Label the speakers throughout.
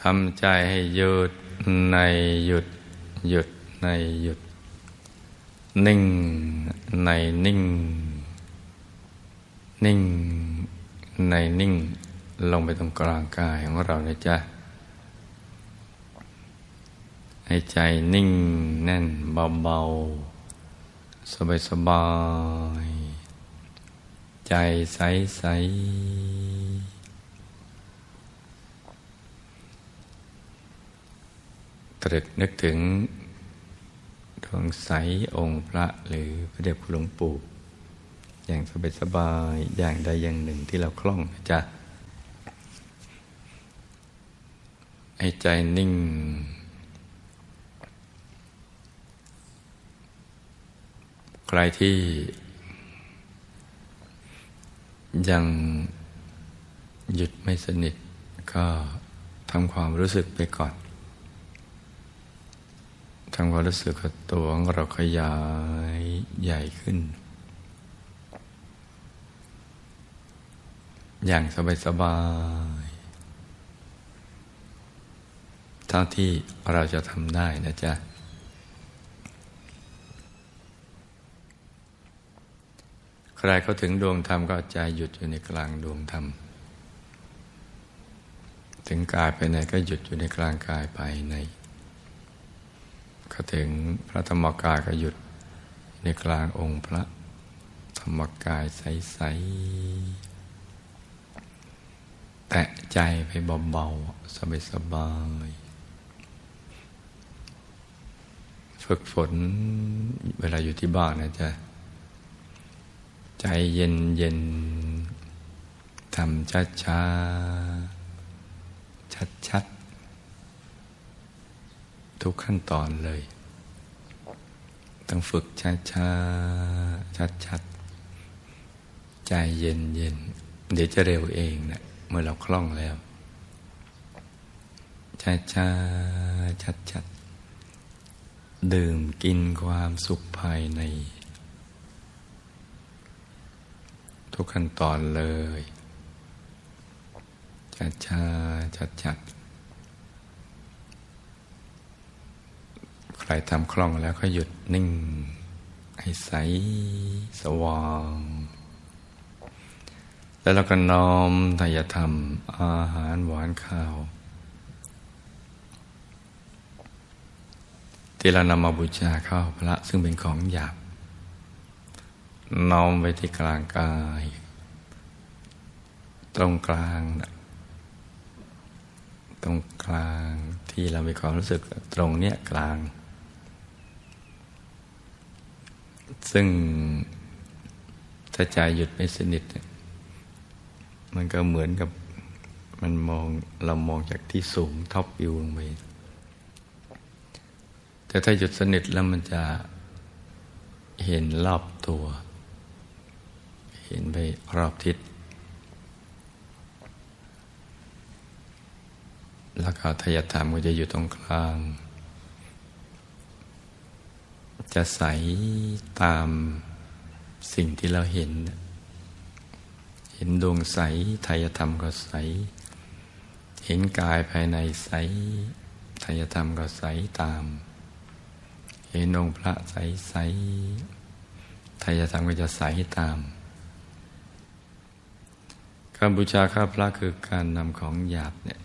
Speaker 1: ทำใจให้หยุดในหยุด หยุดในหยุด นิ่งในนิ่ง นิ่งในนิ่ง ลงไปตรงกลางกายของเรานะจ๊ะให้ใจนิ่งแน่นเบาๆ สบายๆ ใจใสๆ ตรึกนึกถึงดวงใสองค์พระหรือพระเดชคุณหลวงปู่ อย่างสบายๆอย่างใดอย่างหนึ่งที่เราคล่องนะจ๊ะให้ใจนิ่ง ใครที่ ยังหยุดไม่สนิทก็ทำความรู้สึกไปก่อน ทำความรู้สึกกับตัวของเราขยายใหญ่ขึ้น อย่างสบายๆเท่าที่เราจะทำได้นะจ๊ะ ใครเขาถึงดวงธรรมก็ใจหยุดอยู่ในกลางดวงธรรม ถึงกายไปไหนก็หยุดอยู่ในกลางกายไปใน ก็ถึงพระธรรมกายก็หยุดในกลางองค์พระธรรมกายใสๆแตะใจไปเบาๆสบายๆฝึกฝนเวลาอยู่ที่บ้านนะจ๊ะใจเย็นเย็นทำช้าช้าชัดชัด ทุกขั้นตอนเลย ต้องฝึกช้าช้าชัดชัดใจเย็นเย็นเดี๋ยวจะเร็วเองนะเมื่อเราคล่องแล้วช้าช้าชัดชัดดื่มกินความสุขภายใน ทุกขั้นตอนเลยชัดชาชัดชัดใค รทำคล่องแล้วก็หยุดนิ่ง ให้ใสสว่าง แล้วเราก็น้อมทายธรรม อาหารหวานข้าว ที่เรานำมาบูชาข้าวพระซึ่งเป็นของหยาบน้อมไว้ที่กลางกาย ตรงกลางนะตรงกลางที่เรามีความรู้สึกตรงเนี้ยกลาง ซึ่งถ้าใจหยุดไม่สนิท มันก็เหมือนกับมันมองเรามองจากที่สูงท็อปวิวลงไป แต่ถ้าหยุดสนิทแล้วมันจะเห็นรอบตัว เห็นไปรอบทิศ แล้วก็ทายธรรมก็จะอยู่ตรงกลาง จะใสตามสิ่งที่เราเห็น เห็นดวงใสทายธรรมก็ใส เห็นกายภายในใสทายธรรมก็ใสตาม เห็นองค์พระใสใสทายธรรมก็จะใสตามการบูชาข้าพระคือการนำของหยาบเนี่ย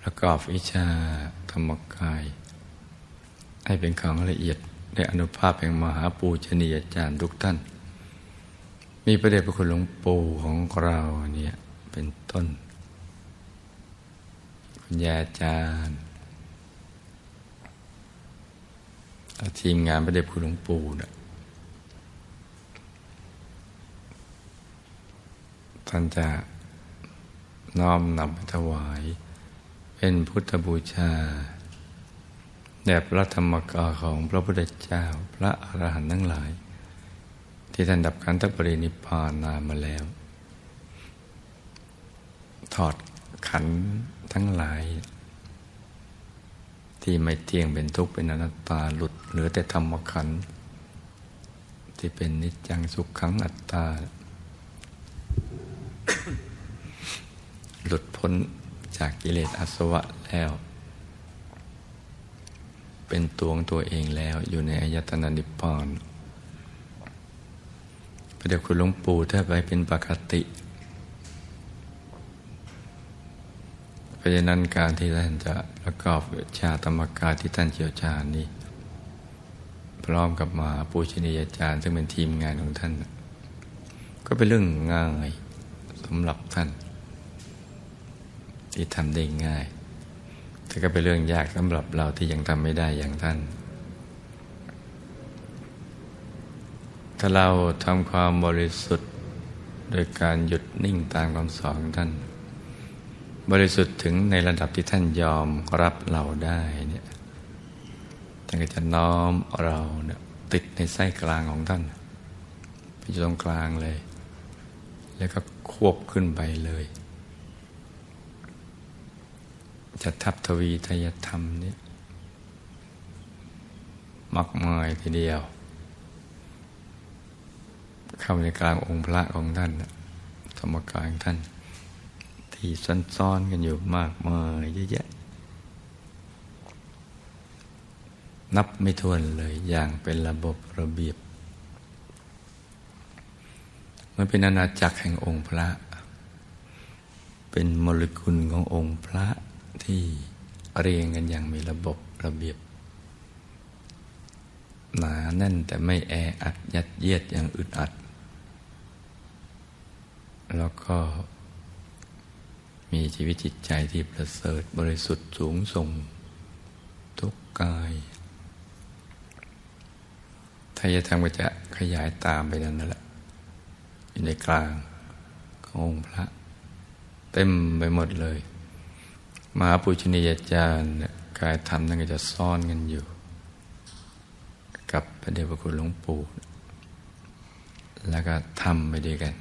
Speaker 1: ประกอบวิชาธรรมกาย ให้เป็นของละเอียดในอนุภาพแห่งมหาปูชนียาจารย์ทุกท่าน มีประเดชพระคุณหลวงปู่ของเราเนี่ยเป็นต้น คุณยาจารย์ทีมงานประเดชคุณหลวงปู่นะท่านจะน้อมนำไปถวาย เป็นพุทธบูชา แด่พระธรรมกายของพระพุทธเจ้า พระอรหันต์ทั้งหลาย ที่ท่านดับขันธปรินิพานนามาแล้ว ถอดขันทั้งหลาย ที่ไม่เที่ยงเป็นทุกข์เป็นอนัตตาหลุดเหลือแต่ธรรมขันที่เป็นนิจจังสุขขังอัตตา หลุดพ้นจากกิเลสอาสวะแล้ว เป็นตัวของตัวเองแล้วอยู่ในอายตนะนิพพานพระเดชคุณหลวงปู่ถ้าไปเป็นปกติ เพราะฉะนั้นการที่ท่านจะประกอบชาธรรมกายที่ท่านเชี่ยวชาญนี้พร้อมกับมาปูชนียาจารย์ ซึ่งเป็นทีมงานของท่าน ก็เป็นเรื่องง่ายสำหรับท่าน ที่ทำได้ง่าย แต่ก็เป็นเรื่องยากสำหรับเราที่ยังทำไม่ได้อย่างท่าน ถ้าเราทำความบริสุทธิ์ โดยการหยุดนิ่งตามคำสอนของท่าน บริสุทธิ์ถึงในระดับที่ท่านยอมรับเราได้เนี่ยท่านก็จะน้อมเราเนี่ยติดในไส้กลางของท่านไปอยู่ตรงกลางเลย แล้วก็ควบขึ้นไปเลย จะทับทวีทยธรรมเนี่ยมากมายทีเดียว เข้าในกลางองค์พระของท่านธรรมกายท่าน ที่ซ้อนๆกันอยู่มากมายเยอะแยะ นับไม่ถ้วนเลยอย่างเป็นระบบระเบียบ มันเป็นอาณาจักรแห่งองค์พระ เป็นโมเลกุลขององค์พระ ที่เรียงกันอย่างมีระบบระเบียบ หนาแน่นแต่ไม่แออัดยัดเยียดอย่างอึดอัด แล้วก็มีชีวิตจิตใจที่ประเสริฐบริสุทธิ์สูงส่ง ทุกกายทายธรรมก็จะขยายตามไปนั่นแหละ อยู่ในกลางขององค์พระ เต็มไปหมดเลย มหาปุชนียาจารย์กายธรรมนั่นก็จะซ่อนกันอยู่ กับพระเดชพระคุณหลวงปู่ แล้วก็ทำไปด้วยกัน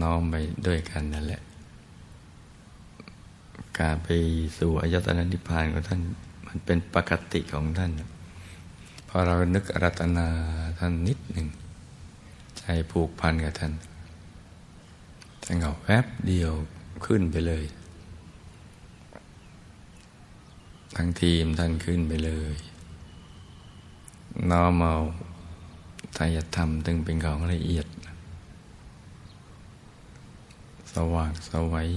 Speaker 1: น้อมไปด้วยกันนั่นแหละ การไปสู่อายตนะนิพพานของท่าน มันเป็นปกติของท่าน พอเรานึกอารัตนาท่านนิดหนึ่งใจผูกพันกับท่าน ท่านก็แวบเดียวขึ้นไปเลย ทั้งทีมท่านขึ้นไปเลย น้อมเอาทายธรรมตึงเป็นของละเอียด สว่างสวัย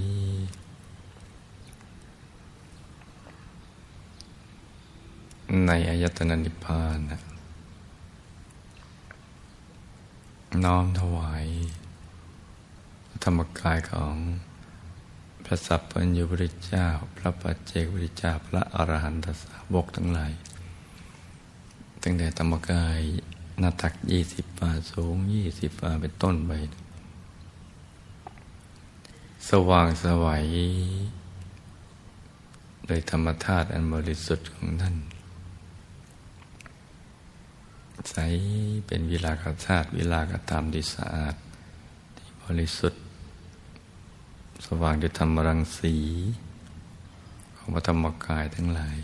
Speaker 1: ในอายตนะนิพพาน น้อมถวาย ธรรมกายของพระสัพพัญญุบริเจ้า พระปัจเจกบริเจ้า พระอรหันตสาวกทั้งหลาย ตั้งแต่ธรรมกายหน้าตักยี่สิบฝ่าสูงยี่สิบฝ่าเป็นต้นไป สว่างสวัยโดยธรรมธาตุอันบริสุทธิ์ของท่านใสเป็นวิลากธาตุวิลากธรรมที่สะอาดที่บริสุทธิ์ สว่างด้วยธรรมรังสี ของพระธรรมกายทั้งหลาย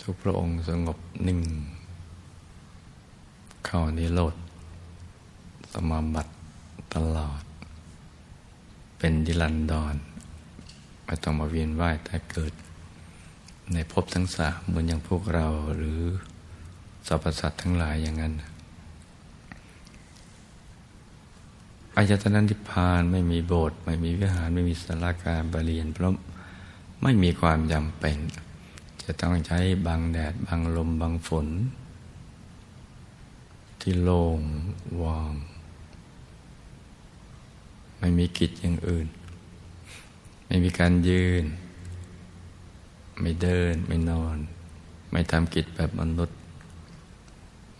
Speaker 1: ทุกพระองค์สงบนิ่ง เข้านิโรธสมาบัติตลอด เป็นดิลันดอนไม่ต้องมาเวียนว่ายแต่เกิด ในภพทั้งสามเหมือนอย่างพวกเราหรือสรรพสัตว์ทั้งหลายอย่างนั้น อายตนะนิพพานไม่มีโบสถ์ไม่มีวิหารไม่มีสาราการประเรียนเพราะไม่มีความจำเป็น จะต้องใช้บังแดดบังลมบังฝน ที่โล่งว่างไม่มีกิจอย่างอื่น ไม่มีการยืน ไม่เดินไม่นอน ไม่ทำกิจแบบมนุษย์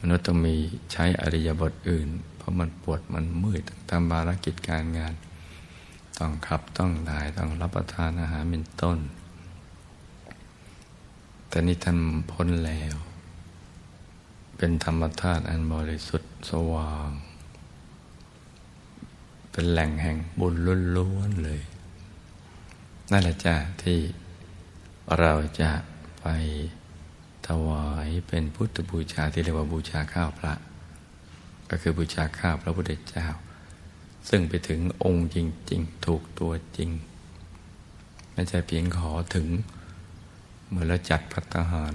Speaker 1: นุษย์ต้องมีใช้อริยบทอื่น เพราะมันปวดมันมื่อยต้องทำภารกิจการงาน ต้องขับต้องถ่ายต้องรับประทานอาหารเป็นต้น แต่นี่ท่านพ้นแล้ว เป็นธรรมธาตุอันบริสุทธิ์สว่าง เป็นแหล่งแห่งบุญล้วนๆเลยนั่นแหละจ้ะที่เราจะไป ถวายเป็นพุทธบูชาที่เรียกว่าบูชาข้าวพระ ก็คือบูชาข้าวพระพุทธเจ้า ซึ่งไปถึงองค์จริง ๆ ถูกตัวจริง ไม่ใช่เพียงขอถึง เมื่อเราจัดพัตหาร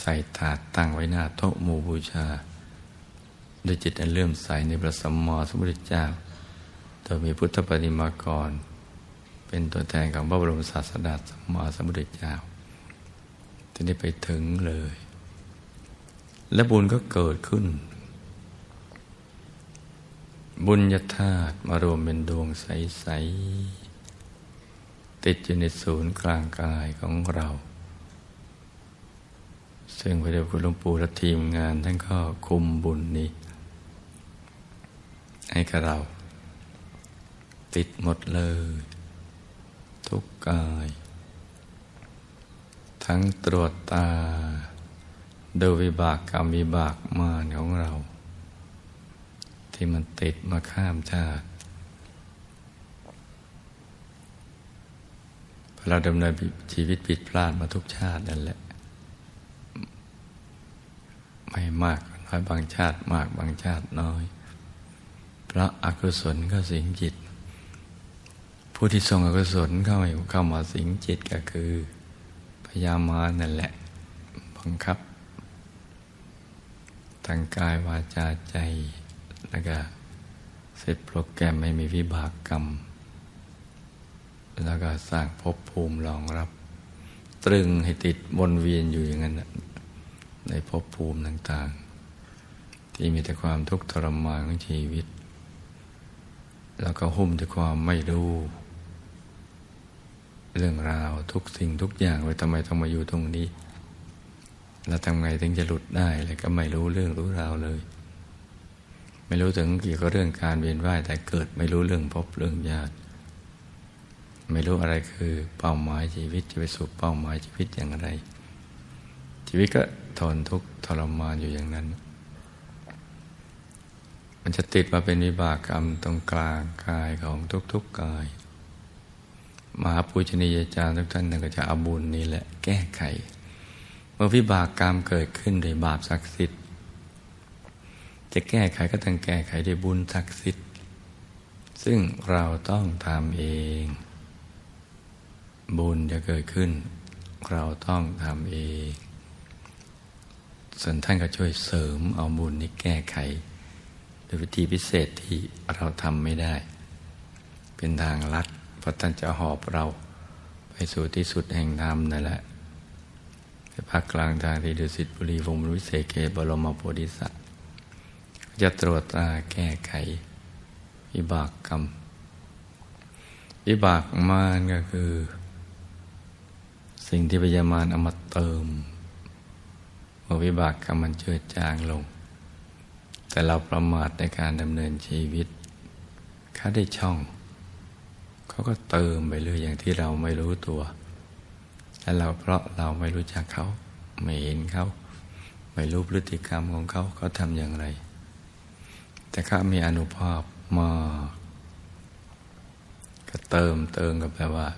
Speaker 1: ใส่ถาดตั้งไว้หน้าโต๊ะหมู่บูชาด้วยจิตอันเลื่อมใสในพระสัมมาสัมพุทธเจ้าโดยมีพุทธปฏิมากร เป็นตัวแทนของพระบรมศาสดาสัมมาสัมพุทธเจ้า ทีนี้ไปถึงเลย และบุญก็เกิดขึ้น บุญญาธาตุมารวมเป็นดวงใส ๆ ติดอยู่ในศูนย์กลางกายของเรา ซึ่งพระเดชคุณหลวงปู่และทีมงานท่านก็คุมบุญนี้ ให้กับเรา ติดหมดเลย ทุกกาย ทั้งตรวจตา ดูวิบากกรรมวิบากมานของเรา ที่มันติดมาข้ามชาติเราดำเนินชีวิตผิดพลาดมาทุกชาตินั่นแหละ ไม่มากน้อยบางชาติมากบางชาติน้อยเพราะอกุศลก็สิงจิต ผู้ที่ส่งอกุศลเข้ามาเข้ามาสิงจิตก็คือ พยามานั่นแหละ บังคับทางกายวาจาใจ แล้วก็เสร็จโปรแกรมไม่มีวิบากกรรม แล้วก็สร้างภพภูมิรองรับ ตรึงให้ติดวนเวียนอยู่อย่างนั้น ในภพภูมิต่างๆ ที่มีแต่ความทุกข์ทรมานของชีวิต แล้วก็หุ้มด้วยความไม่รู้ เรื่องราวทุกสิ่งทุกอย่างไว้ทำไมต้องมาอยู่ตรงนี้ แล้วทำไงถึงจะหลุดได้เลยก็ไม่รู้เรื่องรู้ราวเลย ไม่รู้ถึงเกี่ยวกับเรื่องการเวียนว่ายแต่เกิดไม่รู้เรื่องพบเรื่องญาติ ไม่รู้อะไรคือเป้าหมายชีวิตจะไปสู่เป้าหมายชีวิตอย่างไร ชีวิตก็ทนทุกข์ทรมานอยู่อย่างนั้น มันจะติดมาเป็นวิบากกรรมตรงกลางกายของทุกๆกกาย มหาปูชนียาจารย์ทุกท่านก็จะเอาบุญนี้แหละแก้ไข เมื่อวิบากกรรมเกิดขึ้นโดยบาปศักดิ์สิทธิ์ จะแก้ไขก็ต้องแก้ไขด้วยบุญศักดิ์สิทธิ์ ซึ่งเราต้องทำเอง บุญจะเกิดขึ้น เราต้องทำเองส่วนท่านก็ช่วยเสริมเอาบุญนี้แก้ไขโดยวิธีพิเศษที่เราทำไม่ได้ เป็นทางลัด เพราะท่านจะหอบเราไปสู่ที่สุดแห่งธรรมนั่นแหละไปพักกลางทางที่ดุสิตบุรีวงศ์วิเศษเกบรมโพธิสัตว์จะตรวจตราแก้ไขวิบากกรรมวิบากมานก็คือ สิ่งที่พยามารเอามาเติมเมื่อวิบากกรรมมันเจือจางลง แต่เราประมาทในการดำเนินชีวิตเขาได้ช่อง เขาก็เติมไปเรื่อยอย่างที่เราไม่รู้ตัว และเราเพราะเราไม่รู้จักเขาไม่เห็นเขาไม่รู้พฤติกรรมของเขาเขาทำอย่างไร แต่เขามีอนุภาพมากก็เติมเติมกับแปลว่า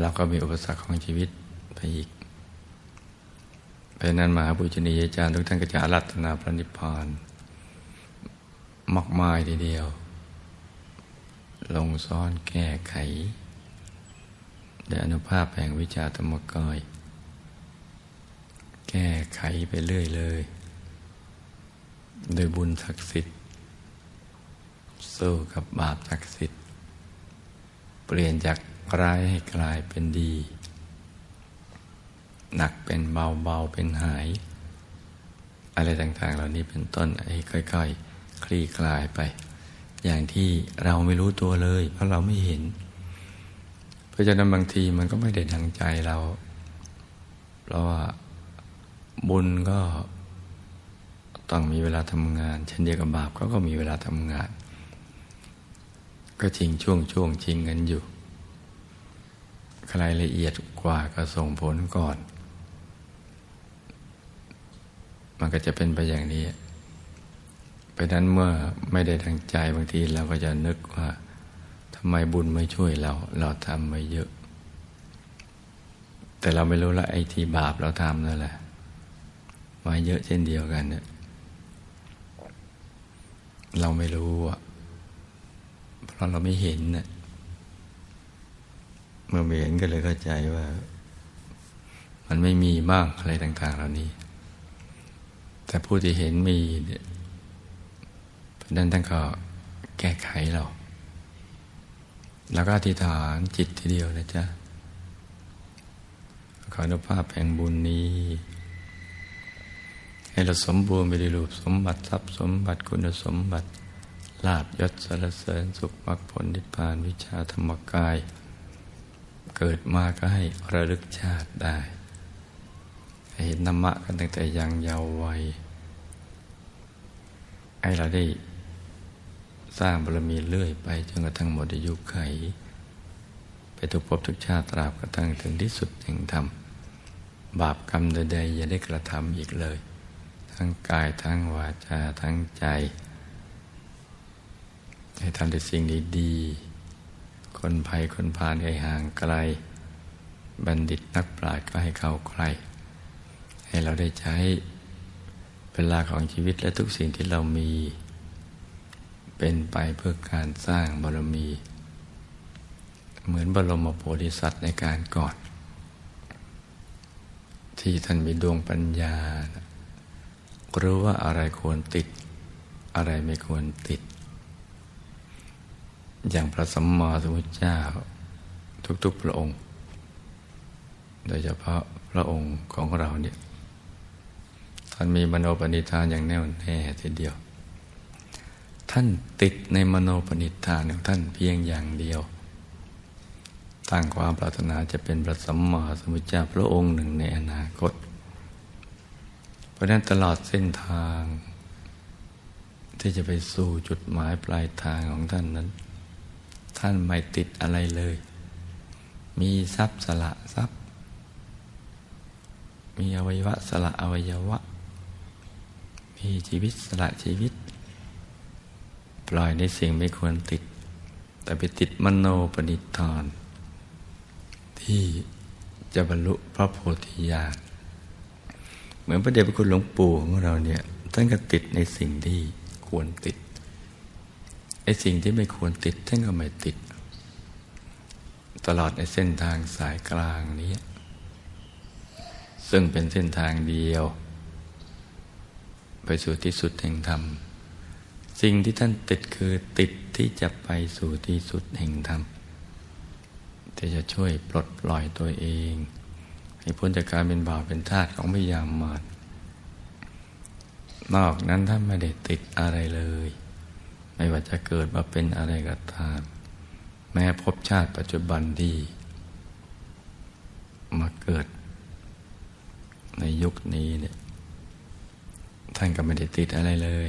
Speaker 1: เราก็มีอุปสรรคของชีวิตไปอีกเพราะนั้นมหาปุจนียาจารย์ทุกท่านก็จะอรัตนาพระนิพพานมากมายทีเดียว ลงซ้อนแก้ไขโดยอนุภาพแห่งวิชาธรรมกายแก้ไขไปเรื่อยเลย โดยบุญศักดิ์สิทธิ์ สู้กับบาปศักดิ์สิทธิ์ เปลี่ยนจากร้ายให้กลายเป็นดี หนักเป็นเบาเบาเป็นหาย อะไรต่างๆ เหล่านี้เป็นต้นให้ค่อย ๆ คลี่คลายไป อย่างที่เราไม่รู้ตัวเลย เพราะเราไม่เห็น เพราะฉะนั้นบางทีมันก็ไม่ได้ดังใจเรา เพราะว่าบุญก็ต้องมีเวลาทำงาน เช่นเดียวกับบาปเขาก็มีเวลาทำงาน ก็ชิงช่วงช่วงชิงกันอยู่ใครละเอียดกว่าก็ส่งผลก่อน มันก็จะเป็นไปอย่างนี้ เพราะนั้นเมื่อไม่ได้ทางใจบางทีเราก็จะนึกว่าทำไมบุญไม่ช่วยเรา เราทำไม่เยอะ แต่เราไม่รู้ละไอ้ที่บาปเราทำนั่นแหละมาเยอะเช่นเดียวกันเนี่ยเราไม่รู้อะเพราะเราไม่เห็นนะเมื่อไม่เห็นก็เลยเข้าใจว่า มันไม่มีบ้างอะไรต่าง ๆ เหล่านี้ แต่ผู้ที่เห็นมีเนี่ย นั้นท่านก็แก้ไขเรา แล้วก็อธิษฐานจิตทีเดียวนะจ๊ะ ขออนุภาพแห่งบุญนี้ ให้เราสมบูรณ์ไปด้วยรูปสมบัติทรัพย์สมบัติคุณสมบัติลาบยศสรรเสริญสุขมรรคผลนิพพานวิชาธรรมกาย เกิดมาก็ให้ระลึกชาติได้ เห็นธรรมะกันตั้งแต่ยังเยาว์วัยให้เราได้ สร้างบารมีเรื่อยไปจนกระทั่งหมดอายุไข ไปทุกภพทุกชาติตราบกระทั่งถึงที่สุดแห่งธรรม บาปกรรมใดๆอย่าได้กระทำอีกเลย ทั้งกายทั้งวาจาทั้งใจ ให้ทำแต่สิ่งดีๆคนภัยคนพาลให้ห่างไกล บัณฑิตนักปราชญ์ก็ให้เข้าใกล้ให้เราได้ใช้เวลาของชีวิตและทุกสิ่งที่เรามี เป็นไปเพื่อการสร้างบารมี เหมือนบรมโพธิสัตว์ในการก่อน ที่ท่านมีดวงปัญญารู้ว่าอะไรควรติด อะไรไม่ควรติด อย่างพระสัมมาสัมพุทธเจ้า ทุกๆพระองค์ โดยเฉพาะพระองค์ของเราเนี่ยท่านมีมโนปณิธานอย่างแน่วแน่ทีเดียว ท่านติดในมโนปณิธานของท่านเพียงอย่างเดียว ตั้งความปรารถนาจะเป็นพระสัมมาสัมพุทธเจ้าพระองค์หนึ่งในอนาคต เพราะนั้นตลอดเส้นทาง ที่จะไปสู่จุดหมายปลายทางของท่านนั้น ท่านไม่ติดอะไรเลย มีทรัพย์สละทรัพย์ มีอวัยวะสละอวัยวะ มีชีวิตสละชีวิต ล่อยในสิ่งไม่ควรติด แต่ไปติดมโนปณิธาน ที่จะบรรลุพระโพธิญาณเหมือนพระเดชพระคุณหลวงปู่ของเราเนี่ยท่านก็ติดในสิ่งที่ควรติดไอ้สิ่งที่ไม่ควรติดท่านก็ไม่ติด ตลอดในเส้นทางสายกลางนี้ ซึ่งเป็นเส้นทางเดียว ไปสู่ที่สุดแห่งธรรม สิ่งที่ท่านติดคือติดที่จะไปสู่ที่สุดแห่งธรรมที่จะช่วยปลดปล่อยตัวเอง ให้พ้นจากการเป็นบ่าวเป็นทาสของพยามมารนอกนั้นท่านไม่ได้ติดอะไรเลย ไม่ว่าจะเกิดมาเป็นอะไรก็ตาม แม้พบชาติปัจจุบันที่มาเกิด ในยุคนี้เนี่ยท่านก็ไม่ได้ติดอะไรเลย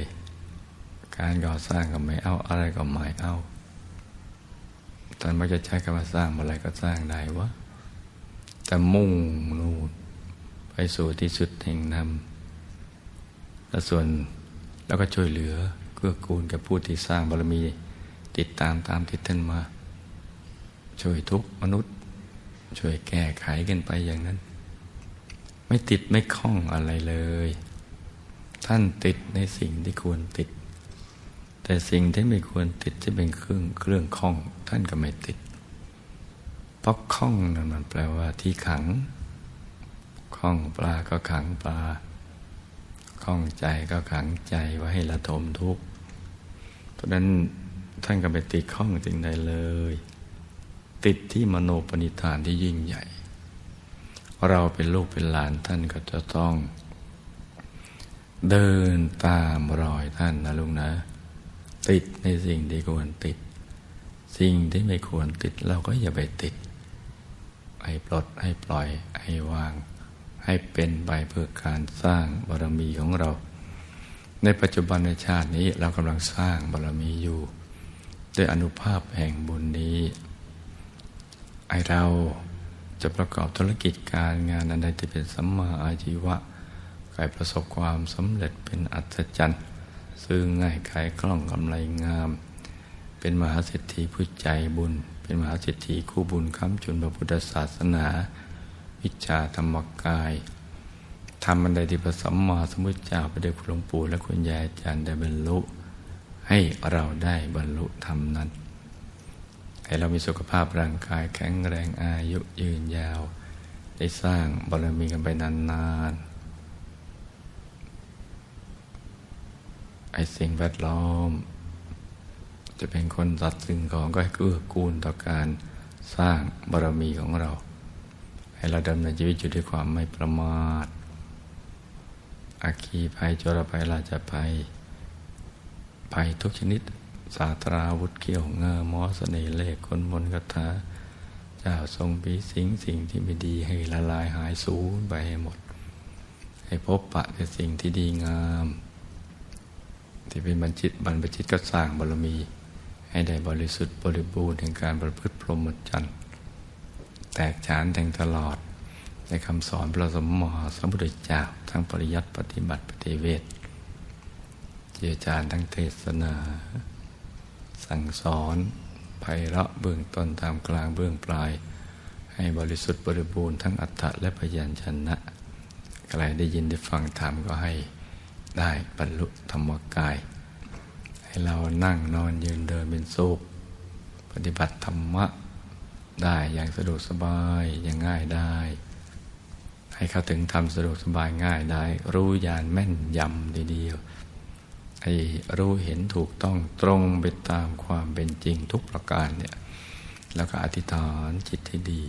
Speaker 1: การก่อสร้างก็ไม่เอาอะไรก็ไม่เอาท่านมักจะใช้คำว่าสร้างอะไรก็สร้างได้วะแต่มุ่งนู่นไปสู่ที่สุดแห่งนำและส่วนแล้วก็ช่วยเหลือเกื้อกูลกับผู้ที่สร้างบารมีติดตามตามที่ท่านมา ช่วยทุกมนุษย์ ช่วยแก้ไขกันไปอย่างนั้น ไม่ติดไม่คล้องอะไรเลย ท่านติดในสิ่งที่ควรติด แต่สิ่งที่ไม่ควรติดที่เป็นเครื่องเครื่องคล้อง ท่านก็ไม่ติด เพราะคล้องนั่นมันแปลว่าที่ขังคล้องปลาก็ขังปลาคล้องใจก็ขังใจไว้ให้ละทมทุกข์ เพราะนั้นท่านก็ไปติดข้องสิ่งใดเลย ติดที่มโนปณิธานที่ยิ่งใหญ่ เราเป็นลูกเป็นหลานท่านก็จะต้อง เดินตามรอยท่านนะลุงนะ ติดในสิ่งที่ควรติด สิ่งที่ไม่ควรติดเราก็อย่าไปติด ให้ปลดให้ปล่อย ให้วาง ให้เป็นไปเพื่อการสร้างบารมีของเรา ในปัจจุบันในชาตินี้เรากำลังสร้างบารมีอยู่ ด้วยอนุภาพแห่งบุญนี้ ไอเราจะประกอบธุรกิจการงานอันใดที่เป็นสัมมาอาชีวะกายประสบความสำเร็จเป็นอัศจรรย์ ซึ่งง่ายขายคล่องกำไรงาม เป็นมหาเศรษฐีผู้ใจบุญ เป็นมหาเศรษฐีคู่บุญค้ำจุนพระพุทธศาสนา วิชาธรรมกายทำบันไดที่พระสัมมาสัมพุทธเจ้าไปด้คุณหลวงปู่และคุณยายอาจารย์ได้บรรลุ ให้เราได้บรรลุธรรมนั้น ให้เรามีสุขภาพร่างกายแข็งแรงอายุยืนยาว ได้สร้างบารมีกันไปนานๆ ไอ้สิ่งแวดล้อม จะเป็นคนตัดสิ่งของก็ให้เกื้อกูลต่อการสร้างบารมีของเรา ให้เราดำเนินชีวิตอยู่ด้วยความไม่ประมาทอาคีภัยโจรภัยราชภัยภัยทุกชนิด สาตราวุธเกี่ยวเงามอสเสน่ห์เลขคนมนต์คาถาเจ้าทรงปีสิงสิ่งที่ไม่ดีให้ละลายหายสูญไปให้หมด ให้พบปะแต่สิ่งที่ดีงาม ที่เป็นบัญชิตบรรพชิตก็สร้างบารมี ให้ได้บริสุทธิ์บริบูรณ์แห่งการประพฤติพรหมจรรย์แตกฉานแทงตลอด ในคำสอนพระสมมหาสัมพุทธเจ้าทั้งปริยัติปฏิบัติปฏิเวทเจียจารย์ทั้งเทศนา สั่งสอนไพเราะเบื้องต้นตามกลางเบื้องปลาย ให้บริสุทธิ์บริบูรณ์ทั้งอัฏฐะและพยัญชนะใครได้ยินได้ฟังธรรมก็ให้ ได้บรรลุธรรมกาย ให้เรานั่งนอนยืนเดินเป็นสุขปฏิบัติธรรมะได้อย่างสะดวกสบายอย่างง่ายได้ ให้เข้าถึงทำสะดวกสบายง่ายได้ รู้ญาณแม่นยำทีเดียวให้รู้เห็นถูกต้องตรงไปตามความเป็นจริงทุกประการเนี่ยแล้วก็อธิษฐานจิตให้ดี